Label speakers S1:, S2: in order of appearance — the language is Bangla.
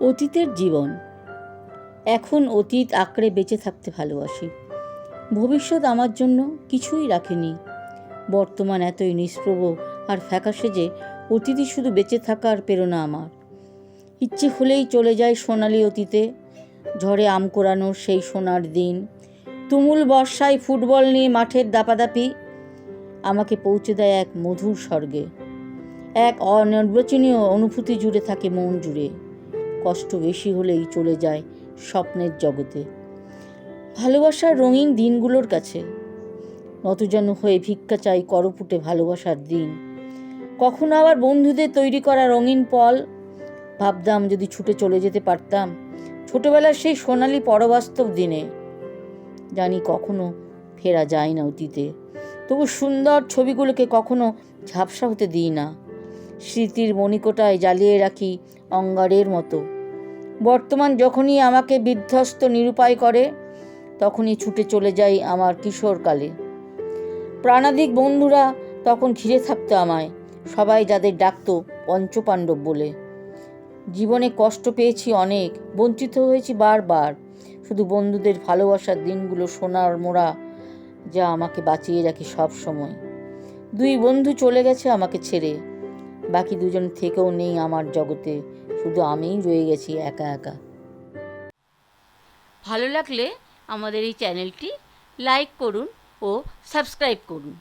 S1: অতীতের জীবন। এখন অতীত আঁকড়ে বেঁচে থাকতে ভালোবাসি। ভবিষ্যৎ আমার জন্য কিছুই রাখেনি। বর্তমান এতই নিষ্প্রভ আর ফ্যাকাশে যে অতীতই শুধু বেঁচে থাকার প্রেরণা আমার। ইচ্ছে হলেই চলে যায় সোনালি অতীতে। ঝড়ে আম কোরানোর সেই সোনার দিন। তুমুল বর্ষায় ফুটবল নিয়ে মাঠের দাপাদাপি। আমাকে পৌঁছে দেয় এক মধুর স্বর্গে। এক অনির্বচনীয় অনুভূতি জুড়ে থাকে মন জুড়ে। কষ্ট বেশি হলেই চলে যায় স্বপ্নের জগতে। ভালোবাসার রঙিন দিনগুলোর কাছে। নতজানু হয়ে ভিক্ষা চাই করপুটে ভালোবাসার দিন। কখনো আবার বন্ধুদের তৈরি করা রঙিন পল। ভাবতাম যদি ছুটে চলে যেতে পারতাম। ছোটবেলার সেই সোনালি পরবাস্তব দিনে। জানি কখনো ফেরা যায় না অতীতে। তবু সুন্দর ছবিগুলোকে কখনো ঝাপসা হতে দিই না। স্মৃতির মণিকোটায় জ্বালিয়ে রাখি অঙ্গারের মতো। বর্তমান যখনই আমাকে বিধ্বস্ত, নিরুপায় করে, তখনই ছুটে চলে যাই আমার কিশোরকালে। প্রাণাধিক বন্ধুরা তখন ঘিরে থাকতো আমায়, সবাই যাদের ডাকতো পঞ্চপাণ্ডব বলে। জীবনে কষ্ট পেয়েছি অনেক, বঞ্চিত হয়েছি বারবার। শুধু বন্ধুদের ভালোবাসার দিনগুলো সোনার মোড়া যা আমাকে বাঁচিয়ে রাখে সব সময়। দুই বন্ধু চলে গেছে আমাকে ছেড়ে, বাকি দুজন থেকেও নেই আমার জগতে। শুধু আমিই রয়ে গেছি একা একা। ভালো লাগলে আমাদের এই চ্যানেলটি লাইক করুন ও সাবস্ক্রাইব করুন।